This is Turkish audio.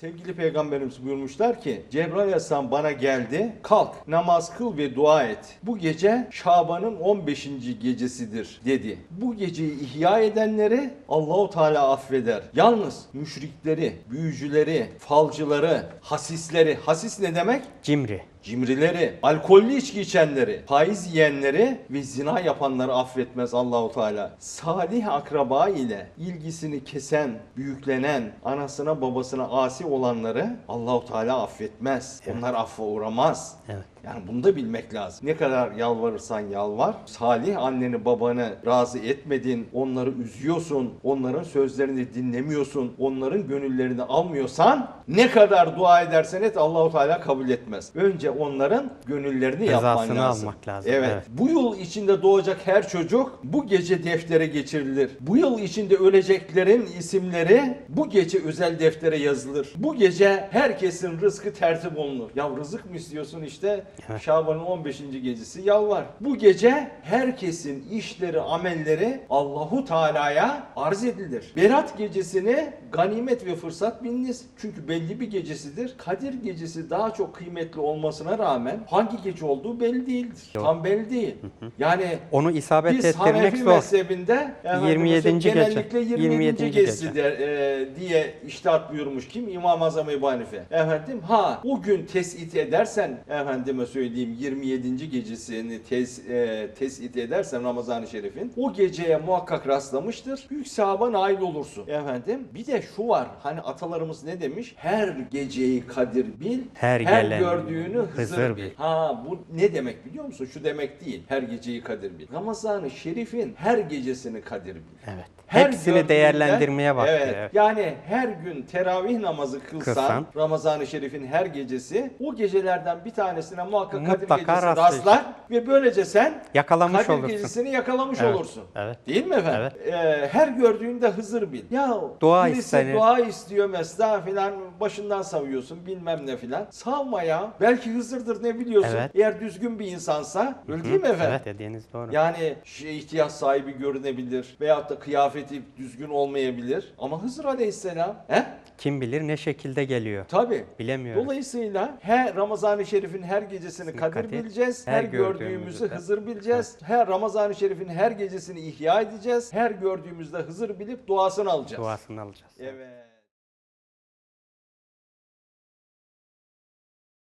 Sevgili peygamberimiz buyurmuşlar ki Cebrail Aleyhisselam bana geldi kalk namaz kıl ve dua et. Bu gece Şaban'ın 15. gecesidir dedi. Bu geceyi ihya edenleri Allahu Teala affeder. Yalnız müşrikleri, büyücüleri, falcıları, hasisleri, hasis ne demek? Cimri. Cimrileri, alkollü içki içenleri, faiz yiyenleri ve zina yapanları affetmez Allahu Teala. Salih akraba ile ilgisini kesen, büyüklenen, anasına babasına asi olanları Allahu Teala affetmez. Onlar affa uğramaz. Evet. Yani bunu da bilmek lazım. Ne kadar yalvarırsan yalvar. Salih anneni babanı razı etmedin, onları üzüyorsun, onların sözlerini dinlemiyorsun, onların gönüllerini almıyorsan ne kadar dua edersen et Allahu Teala kabul etmez. Önce onların gönüllerini yapman Rızasını lazım. almak lazım, Evet. evet. Bu yıl içinde doğacak her çocuk bu gece deftere geçirilir. Bu yıl içinde öleceklerin isimleri bu gece özel deftere yazılır. Bu gece herkesin rızkı tertip olunur. Ya rızık mı istiyorsun işte Evet. Şaban'ın 15. gecesi yalvar. Bu gece herkesin işleri, amelleri Allahu Teala'ya arz edilir. Berat gecesini ganimet ve fırsat biliniz. Çünkü belli bir gecesidir. Kadir gecesi daha çok kıymetli olmasına rağmen hangi gece olduğu belli değildir. Yok. Tam belli değil. Yani Onu isabet biz ettirmek Hanefi zor. mezhebinde efendim 27. mesela gece. genellikle 27. 27. gecesi gece. der, e, diye iştahat buyurmuş kim? İmam-ı Azam Ebu Hanife. Efendim ha o gün tespit edersen efendime söyleyeyim 27. gecesini tes, e, tespit edersen Ramazan-ı Şerif'in o geceye muhakkak rastlamıştır. Büyük sevaba nail olursun. Efendim bir de şu var hani atalarımız ne demiş? Her geceyi kadir bil, Her gelen gördüğünü Hızır bil. Ha bu ne demek biliyor musun? Şu demek değil. Her geceyi kadir bil. Ramazan-ı Şerif'in her gecesini kadir bil. Evet. Her Hepsini değerlendirmeye bakıyor. Evet. Evet. Yani her gün teravih namazı kılsan, Kılsan. Ramazan-ı Şerif'in her gecesi o gecelerden bir tanesine muhakkak Kadir Mutlaka gecesi rastlayacaksın. rastlar ve böylece sen Yakalamış Kadir olursun. gecesini yakalamış Evet, olursun. evet. Değil mi efendim? Ee, her gördüğünde Hızır bil. Ya Dua birisi istenir. dua istiyor mesela filan başından savuyorsun bilmem ne filan. Savma ya. Belki Hızır'dır ne biliyorsun. Evet. Eğer düzgün bir insansa öyle değil mi efendim? Evet dediğiniz doğru. Yani şey, ihtiyaç sahibi görünebilir veyahut da kıyafeti düzgün olmayabilir. Ama Hızır Aleyhisselam he? Kim bilir ne şekilde geliyor. Tabi. Bilemiyoruz. Dolayısıyla her Ramazan-ı Şerif'in her gecesini kadir, Kadir, bileceğiz. Her, her gördüğümüzü de- Hızır bileceğiz. Her Ramazan-ı Şerif'in her gecesini ihya edeceğiz. Her gördüğümüzde Hızır bilip duasını alacağız. Duasını alacağız. Evet.